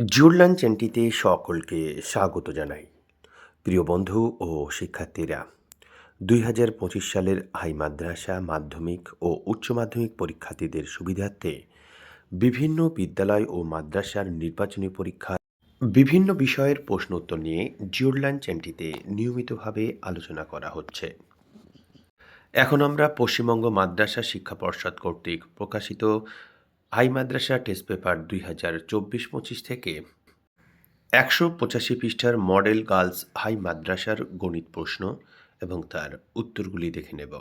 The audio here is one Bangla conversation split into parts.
জুরলান চ্যানেলটিতে সকলকে স্বাগত জানাই। প্রিয় বন্ধু ও শিক্ষার্থীরা, দুই হাজার পঁচিশ সালের হাই মাদ্রাসা মাধ্যমিক ও উচ্চ মাধ্যমিক পরীক্ষার্থীদের সুবিধার্থে বিভিন্ন বিদ্যালয় ও মাদ্রাসার নির্বাচনী পরীক্ষা বিভিন্ন বিষয়ের প্রশ্ন উত্তর নিয়ে জিওরল্যান্ড চ্যানেলটিতে নিয়মিতভাবে আলোচনা করা হচ্ছে। এখন আমরা পশ্চিমবঙ্গ মাদ্রাসা শিক্ষা পর্ষদ কর্তৃক প্রকাশিত হাই মাদ্রাসা টেস্ট পেপার দুই হাজার চব্বিশ পঁচিশ থেকে একশো পঁচাশি পৃষ্ঠার মডেল গার্লস হাই মাদ্রাসার গণিত প্রশ্ন এবং তার উত্তরগুলি দেখে নেব।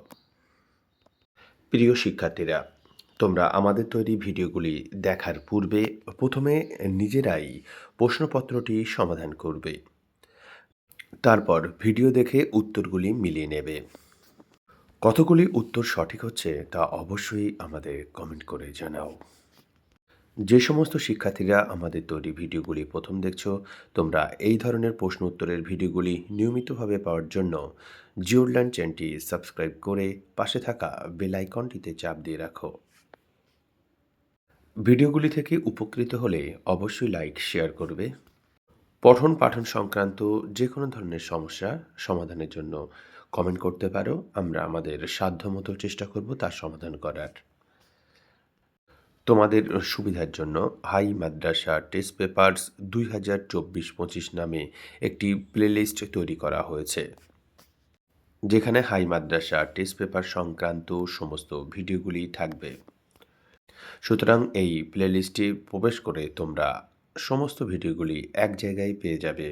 প্রিয় শিক্ষার্থীরা, তোমরা আমাদের তৈরি ভিডিওগুলি দেখার পূর্বে প্রথমে নিজেরাই প্রশ্নপত্রটি সমাধান করবে। তারপর ভিডিও দেখে উত্তরগুলি মিলিয়ে নেবে। কতগুলি উত্তর সঠিক হচ্ছে তা অবশ্যই আমাদের কমেন্ট করে জানাও। যে সমস্ত শিক্ষার্থীরা আমাদের তৈরি ভিডিওগুলি প্রথম দেখছ, তোমরা এই ধরনের প্রশ্ন উত্তরের ভিডিওগুলি নিয়মিতভাবে পাওয়ার জন্য জিওরল্যান্ড চ্যানেলটি সাবস্ক্রাইব করে পাশে থাকা বেল আইকনটিতে চাপ দিয়ে রাখো। ভিডিওগুলি থেকে উপকৃত হলে অবশ্যই লাইক, শেয়ার করবে। পঠন পাঠন সংক্রান্ত যে কোনো ধরনের সমস্যা সমাধানের জন্য কমেন্ট করতে পারো। আমরা আমাদের সাধ্যমতো চেষ্টা করব তার সমাধান করার। তোমাদের সুবিধার জন্য হাই মাদ্রাসা টেস্ট পেপার্স দুই হাজার চব্বিশ পঁচিশ নামে একটি প্লেলিস্ট তৈরি করা হয়েছে, যেখানে হাই মাদ্রাসা টেস্ট পেপার সংক্রান্ত সমস্ত ভিডিওগুলি থাকবে। সুতরাং এই প্লেলিস্টে প্রবেশ করে তোমরা সমস্ত ভিডিওগুলি এক জায়গায় পেয়ে যাবে।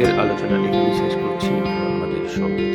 আজকের আলোচনা এখানে শেষ করছি। আমাদের সঙ্গে